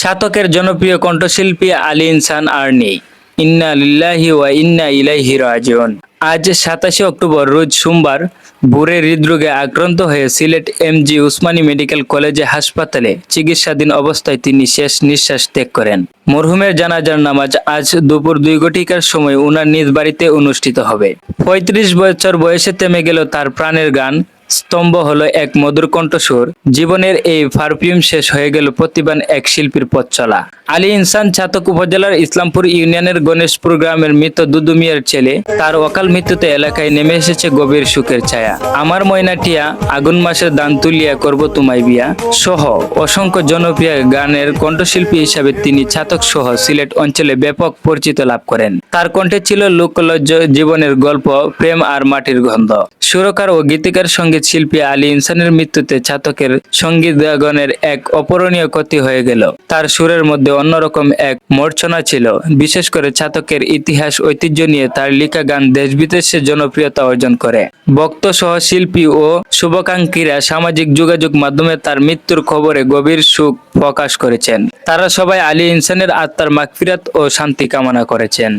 ছাতকের জনপ্রিয় কণ্ঠশিল্পী আলী ইনসান আর নেই। ইন্না লিল্লাহি ওয়া ইন্না ইলাইহি রাজিউন। আজ সাতাশে অক্টোবর, রোজ সোমবার, ভোরে হৃদরোগে আক্রান্ত হয়ে সিলেট এমজি উসমানী মেডিকেল কলেজে হাসপাতালে চিকিৎসাধীন অবস্থায় তিনি শেষ নিঃশ্বাস ত্যাগ করেন। মরহুমের জানাজার নামাজ আজ দুপুর দুই ঘটিকার সময় উনার নিজ বাড়িতে অনুষ্ঠিত হবে। পঁয়ত্রিশ বছর বয়সে থেমে গেল তার প্রাণের গান। স্তম্ভ হলো এক মধুর কণ্ঠস্বর। জীবনের এই পারফিউম শেষ হয়ে গেল প্রতিবান এক শিল্পীর পথ চলা। আলী ইনসান ছাতক উপজেলার ইসলামপুর ইউনিয়নের গণেশপুর গ্রামের মৃত দুদু মিয়ার ছেলে, তার অকাল মৃত্যুতে এলাকায় নেমে এসেছে গভীর সুখের ছায়া। আমার ময়নাটিয়া, আগুন মাসের দান তুলিয়া করব তোমায় বিয়া। সহ অসংখ্য জনপ্রিয় গানের কণ্ঠশিল্পী হিসাবে তিনি ছাতক সহ সিলেট অঞ্চলে ব্যাপক পরিচিত লাভ করেন। তার কণ্ঠে ছিল লোকলজ্জ জীবনের গল্প, প্রেম আর মাটির গন্ধ। সুরকার ও গীতিকার সংগীত শিল্পী আলী ইনসানের মৃত্যুতে ছাতকের সঙ্গীতগণের এক অপরণীয় ক্ষতি হয়ে গেল। তার সুরের মধ্যে অন্যরকম এক মর্চনা ছিল। বিশেষ করে ছাতকের ইতিহাস, ঐতিহ্য নিয়ে তার লেখা গান দেশ বিদেশে জনপ্রিয়তা অর্জন করে। ভক্ত সহ শিল্পী ও শুভাকাঙ্ক্ষীরা সামাজিক যোগাযোগ মাধ্যমে তার মৃত্যুর খবরে গভীর সুখ প্রকাশ করেছেন। তারা সবাই আলী ইনসানের আত্মার মাগফিরাত ও শান্তি কামনা করেছেন।